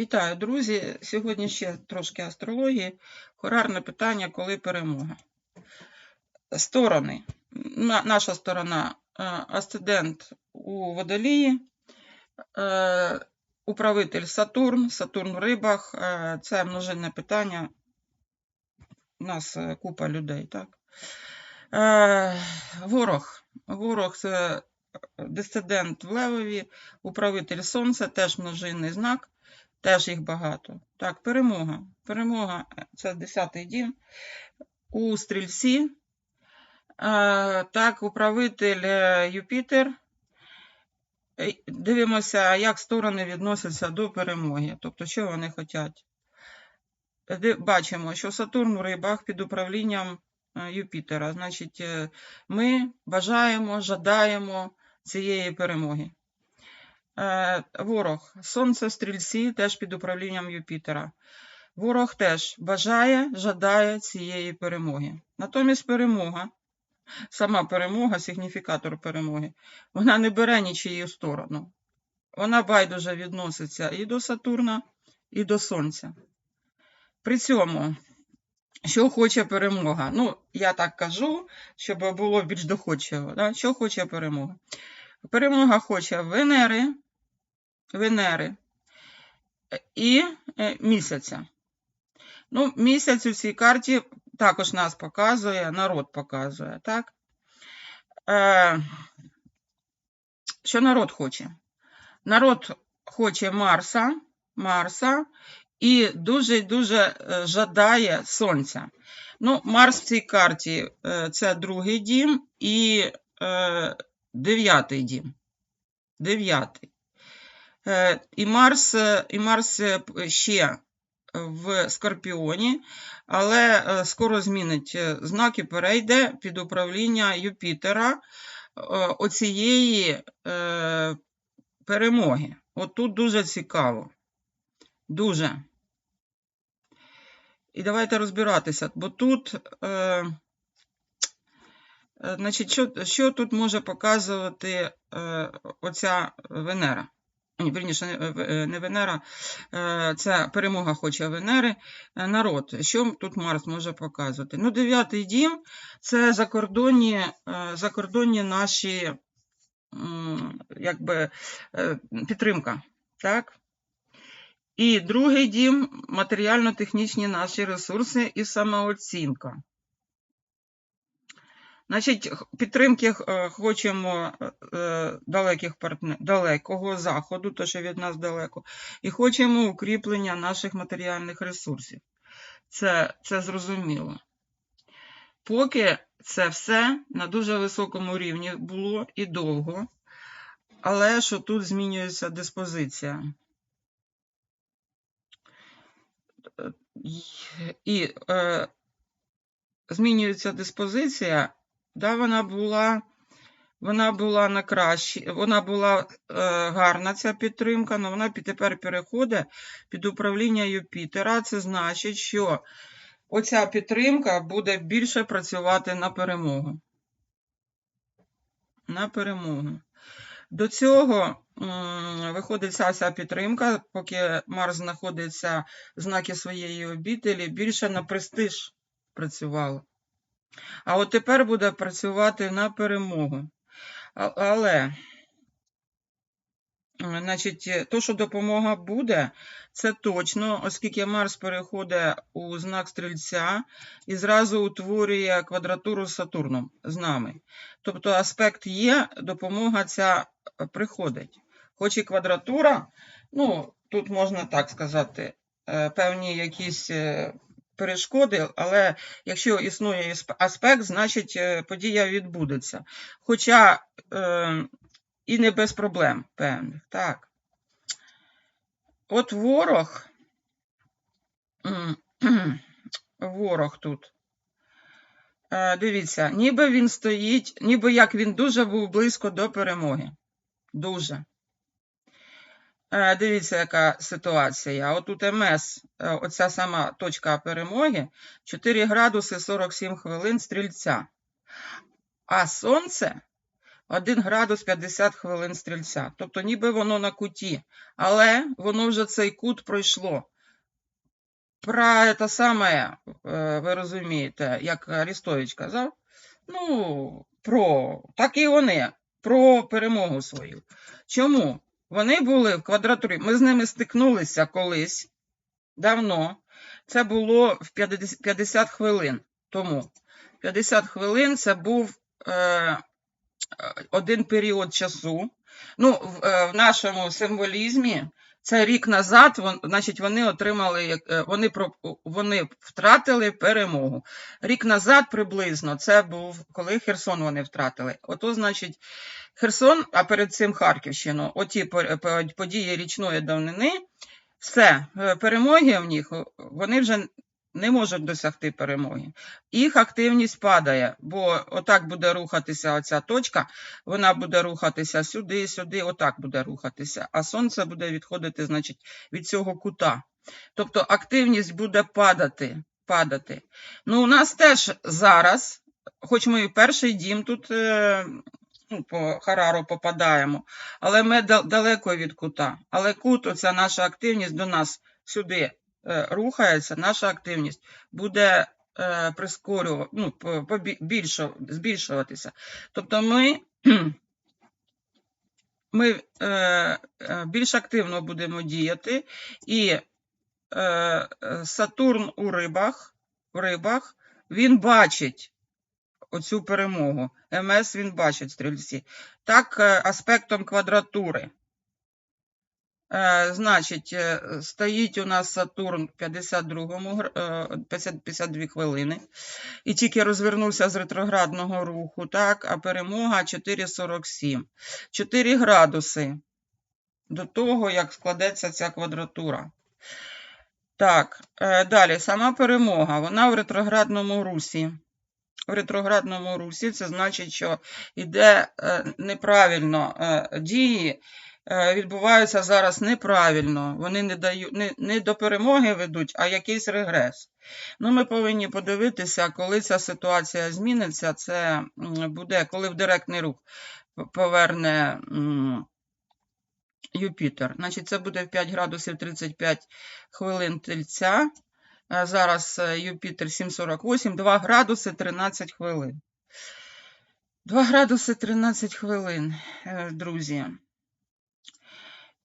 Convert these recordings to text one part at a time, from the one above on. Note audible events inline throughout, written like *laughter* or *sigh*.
Вітаю, друзі! Сьогодні ще трошки астрології. Хорарне питання, коли перемога. Сторони. Наша сторона е, асцендент у водолії, е, управитель Сатурн, Сатурн в рибах. е, Це множинне питання. У нас купа людей, так? Ворог. Ворог це дисидент в Левові, управитель Сонця, теж множинний знак. Теж їх багато. Так, перемога. Перемога е, це 10-й дім. У стрільці. Е, Так, управитель е, Юпітер. Дивимося, як сторони відносяться до перемоги. Тобто, що вони хочуть. Бачимо, що Сатурн в рибах під управлінням Юпітера. Значить, ми бажаємо, жадаємо цієї перемоги. Е, Ворог. Сонце стрільці теж під управлінням Юпітера. Ворог теж бажає, жадає цієї перемоги. Натомість перемога, сама перемога, сигніфікатор перемоги, вона не бере нічиї сторону. Вона байдуже відноситься і до Сатурна, і до Сонця. При цьому, що хоче перемога? Ну, я так кажу, щоб було більш доходчиво. Да? Що хоче перемога? Перемога хоче Венери, Венери е, і е, місяця. Ну, місяць у цій карті також нас показує, народ показує, так? Е, що народ хоче? Народ хоче Марса, Марса і дуже-дуже е, жадає Сонця. Ну, Марс в цій карті це другий дім і е, дев'ятий дім. Дев'ятий. Е, І Марс, е, і Марс е, ще в Скорпіоні, але скоро змінить знак і перейде під управління Юпітера оцієї перемоги. От тут дуже цікаво. Дуже. І давайте розбиратися, бо тут, значить, що, що тут може показувати е, оця Венера? Ні, вірніше, не, е, не Венера, е, це перемога хоче Венери, е, народ. Що тут Марс може показувати? Ну, дев'ятий дім це закордонні, е, закордонні наші якби, е, підтримка. Так? І другий дім матеріально-технічні наші ресурси і самооцінка. Значить, підтримки е, хочемо е, далеких партнер, далекого заходу, то що від нас далеко, і хочемо укріплення наших матеріальних ресурсів. Це, це зрозуміло. Поки це все на дуже високому рівні було і довго, але що тут змінюється диспозиція. І е, змінюється диспозиція, да, вона була, вона була на кращі, вона була е, гарна ця підтримка, але вона тепер переходить під управління Юпітера. Це значить, що оця підтримка буде більше працювати на перемогу. На перемогу. До цього виходить ця вся підтримка, поки Марс знаходиться в знакі своєї обітелі, більше на престиж працювала. А от тепер буде працювати на перемогу. Але, значить, то, що допомога буде, це точно, оскільки Марс переходить у знак стрільця і зразу утворює квадратуру з Сатурном з нами. Тобто аспект є, допомога ця приходить. Хоч і квадратура, ну, тут можна так сказати, е, певні якісь е, перешкоди, але якщо існує аспект, значить е, подія відбудеться. Хоча е, і не без проблем певних. Так. От ворог, *clears throat* ворог тут. Е, Дивіться, ніби він стоїть, ніби як він дуже був близько до перемоги. Дуже. Е, Дивіться, яка ситуація. От тут МС, е, оця сама точка перемоги, 4 градуси 47 хвилин стрільця. А сонце 1 градус 50 хвилин стрільця. Тобто ніби воно на куті, але воно вже цей кут пройшло. Про те саме, е, ви розумієте, як Арістович казав, ну, про, так і вони, про перемогу свою. Чому? Вони були в квадратурі, ми з ними стикнулися колись, давно. Це було в 50 50 хвилин тому. 50 хвилин це був е, один період часу. Ну, в, е, в нашому символізмі це рік назад, вон, значить, вони отримали, е, вони, про, вони втратили перемогу. Рік назад приблизно це був, коли Херсон вони втратили. Ото, значить, Херсон, а перед цим Харківщину, оті по- по- події річної давнини, все, е, перемоги в них, вони вже не можуть досягти перемоги. Їх активність падає, бо отак буде рухатися оця точка, вона буде рухатися сюди, сюди, отак буде рухатися, а сонце буде відходити, значить, від цього кута. Тобто активність буде падати. падати. Ну, у нас теж зараз, хоч ми і перший дім тут е, ну, по Харару попадаємо, але ми далеко від кута. Але кут, оця наша активність до нас сюди е, рухається, наша активність буде е, прискорювати, ну, збільшуватися. Тобто ми, *clears throat* ми е, е, більш активно будемо діяти, і е, Сатурн у рибах, в рибах він бачить оцю перемогу. МС він бачить стрільці. Так, е, аспектом квадратури. Е, Значить, е, стоїть у нас Сатурн в 52 гр- е, 50 52 хвилини. І тільки розвернувся з ретроградного руху, так, а перемога 4,47. 4 градуси до того, як складеться ця квадратура. Так, далі, сама перемога, вона в ретроградному русі. В ретроградному русі це значить, що йде е, неправильно е, дії, е, відбуваються зараз неправильно. Вони не, дають, не, не до перемоги ведуть, а якийсь регрес. Ну, ми повинні подивитися, коли ця ситуація зміниться. Це буде, коли в директний рух поверне Юпітер. Значить, це буде в 5 градусів 35 хвилин тельця. Зараз е, Юпітер 7,48, 2 градуси 13 хвилин. 2 градуси 13 хвилин, е, друзі.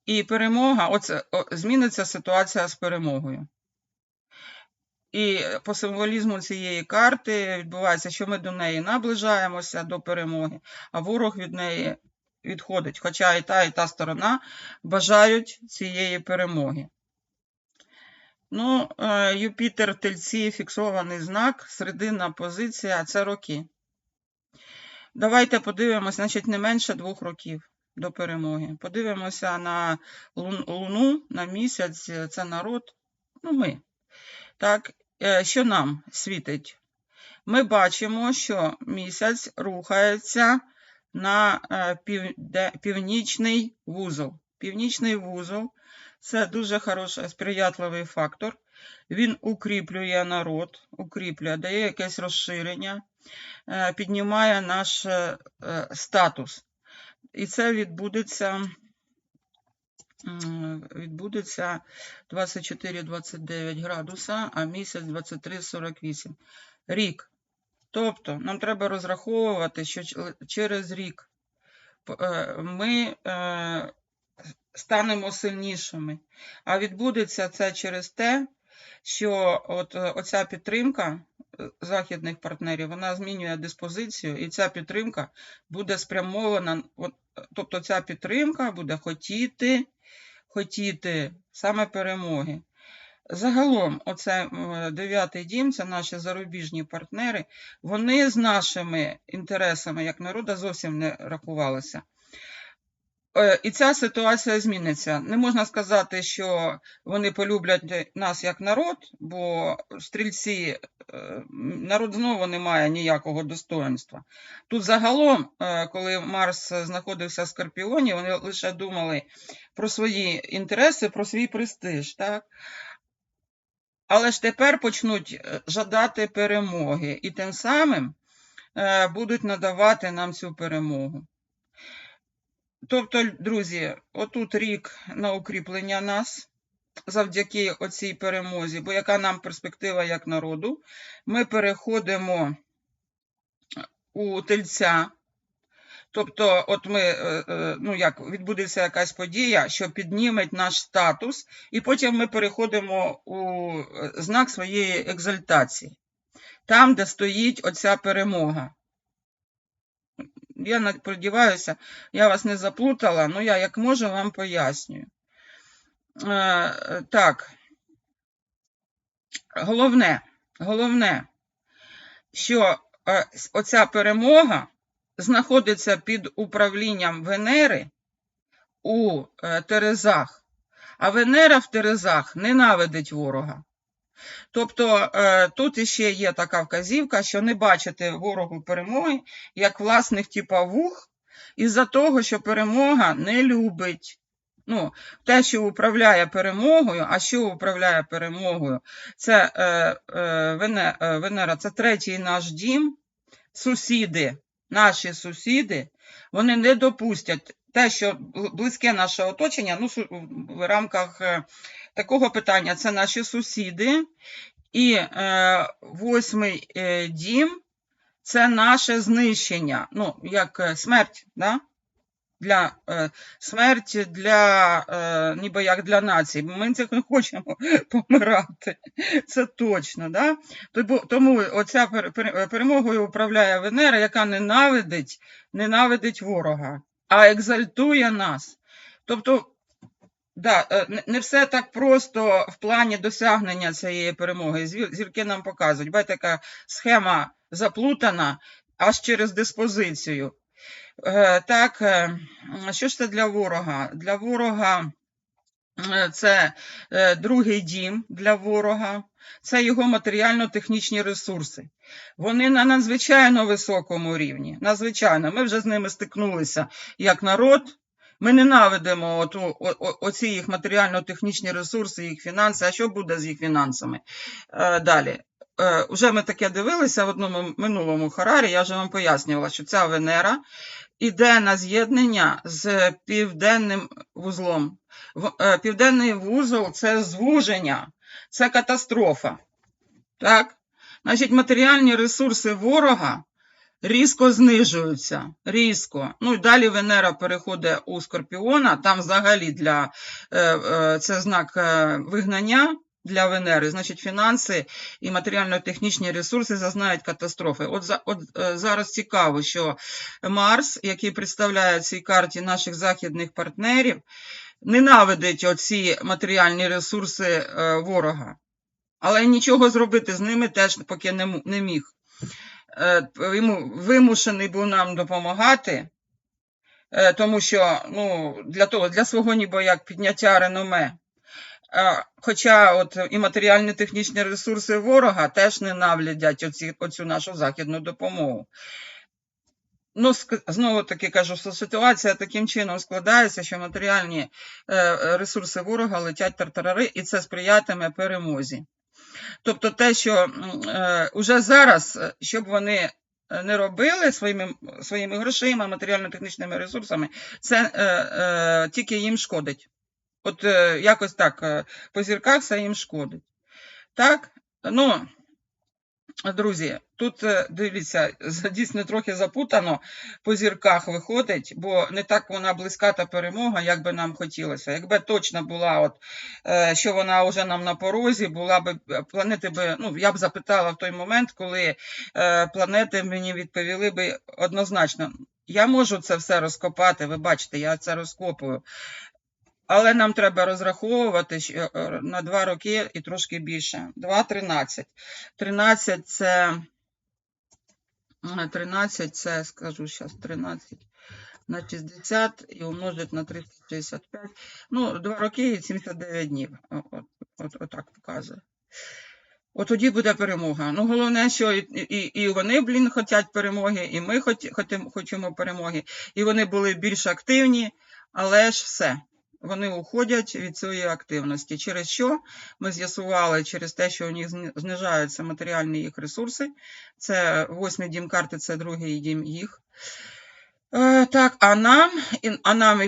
І перемога, оце, зміниться ситуація з перемогою. І по символізму цієї карти відбувається, що ми до неї наближаємося до перемоги, а ворог від неї відходить. Хоча і та, і та сторона бажають цієї перемоги. Ну, е, Юпітер, тельці, фіксований знак, серединна позиція це роки. Давайте подивимося, значить, не менше двох років до перемоги. Подивимося на Луну, на місяць, це народ, ну ми. Так, е, що нам світить? Ми бачимо, що місяць рухається на е, північний вузол. Північний вузол це дуже хороший сприятливий фактор. Він укріплює народ, укріплює, дає якесь розширення, е, піднімає наш е, е, статус. І це відбудеться, відбудеться 24-29 градуса, а місяць 23-48. Рік. Тобто нам треба розраховувати, що через рік ми станемо сильнішими. А відбудеться це через те, що от е, оця підтримка е, західних партнерів, вона змінює диспозицію, і ця підтримка буде спрямована, е, тобто ця підтримка буде хотіти, хотіти саме перемоги. Загалом, оце дев'ятий дім, це наші зарубіжні партнери, вони з нашими інтересами як народу зовсім не рахувалися. Е, І ця ситуація зміниться. Не можна сказати, що вони полюблять нас як народ, бо стрільці, е, народ знову не має ніякого достоинства. Тут загалом, е, коли Марс знаходився в Скорпіоні, вони лише думали про свої інтереси, про свій престиж. Так? Але ж тепер почнуть жадати перемоги і тим самим будуть надавати нам цю перемогу. Тобто, друзі, отут рік на укріплення нас завдяки оцій перемозі, бо яка нам перспектива як народу, ми переходимо у тельця. Тобто, от ми, е, е, ну як відбудеться якась подія, що підніметь наш статус, і потім ми переходимо у е, знак своєї екзальтації, там, де стоїть оця перемога. Я сподіваюся, я вас не заплутала, але я як можу вам пояснюю. Е, Так, головне, головне, що е, оця перемога знаходиться під управлінням Венери у е, Терезах, а Венера в Терезах ненавидить ворога. Тобто е, тут іще є така вказівка, що не бачити ворогу перемоги як власних типа вух, із-за того, що перемога не любить. Ну, те, що управляє перемогою, а що управляє перемогою, це е, е, Вене- е, Венера, це третій наш дім, сусіди, наші сусіди, вони не допустять те, що близьке наше оточення, ну, в рамках е, такого питання, це наші сусіди, і е, восьмий е, дім це наше знищення, ну, як е, смерть, да? для е, смерті для е, ніби як для нації. Ми цих не хочемо *laughs* помирати. Це точно. Да? Тому, тому оця пер- пер- перемогою управляє Венера, яка ненавидить, ненавидить ворога, а екзальтує нас. Тобто, да, е, не- все так просто в плані досягнення цієї перемоги. Зірки нам показують. Бачите, така схема заплутана аж через диспозицію. Е, Так, е, що ж це для ворога? Для ворога це другий дім для ворога, це його матеріально-технічні ресурси. Вони на надзвичайно високому рівні. Надзвичайно. Ми вже з ними стикнулися як народ. Ми ненавидимо оту, о, о, оці їх матеріально-технічні ресурси, їх фінанси. А що буде з їх фінансами? Е, далі. Е, уже ми таке дивилися в одному минулому Харарі, я вже вам пояснювала, що ця Венера іде на з'єднання з південним вузлом. В- е, Південний вузол це звуження, це катастрофа. Так? Значить, матеріальні ресурси ворога різко знижуються. Різко. Ну і далі Венера переходить у Скорпіона, там взагалі для е, е, це знак е, вигнання. Для Венери, значить, фінанси і матеріально-технічні ресурси зазнають катастрофи. От, от зараз цікаво, що Марс, який представляє цій карті наших західних партнерів, ненавидить оці матеріальні ресурси ворога. Але нічого зробити з ними теж поки не міг. Е, вимушений був нам допомагати, е, тому що ну, для того, для свого ніби як підняття реноме. Е, Хоча от і матеріальні технічні ресурси ворога теж ненавидять оці, оцю нашу західну допомогу. Ну, знову таки кажу, що ситуація таким чином складається, що матеріальні ресурси ворога летять тартарари, і це сприятиме перемозі. Тобто те, що м, е, зараз, е, щоб вони е, не робили своїми, своїми грошима, матеріально-технічними ресурсами, це е, е, тільки їм шкодить. От е, якось так, е, по зірках це їм шкодить. Так, ну, друзі, тут е, дивіться, *laughs* дійсно трохи запутано по зірках виходить, бо не так вона близька та перемога, як би нам хотілося. Якби точно була, от, е, що вона вже нам на порозі, була б е, планети би, ну, я б запитала в той момент, коли планети мені відповіли би однозначно. Я можу це все розкопати, ви бачите, я це розкопую. Але нам треба розраховувати е, на 2 роки і трошки більше. 2 13. 13 це. е, 13 це, скажу зараз, 13 на 60 і умножить на 365. Ну, 2 роки і 79 днів. От, от, от так показує. От тоді буде перемога. Ну, головне, що і, і, і вони, блін, хочуть перемоги, і ми хотим- хочемо перемоги. І вони були більш активні, але ж все. Вони уходять від цієї активності. Через що ми з'ясували через те, що у них знижаються матеріальні їх ресурси. Це восьмий дім карти, це другий дім їх. Е, так, а нам, а нам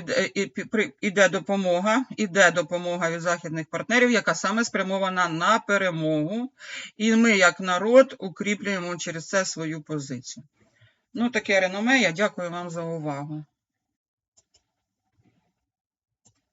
іде допомога, іде допомога від західних партнерів, яка саме спрямована на перемогу. І ми, як народ, укріплюємо через це свою позицію. Ну, таке реноме. Я дякую вам за увагу.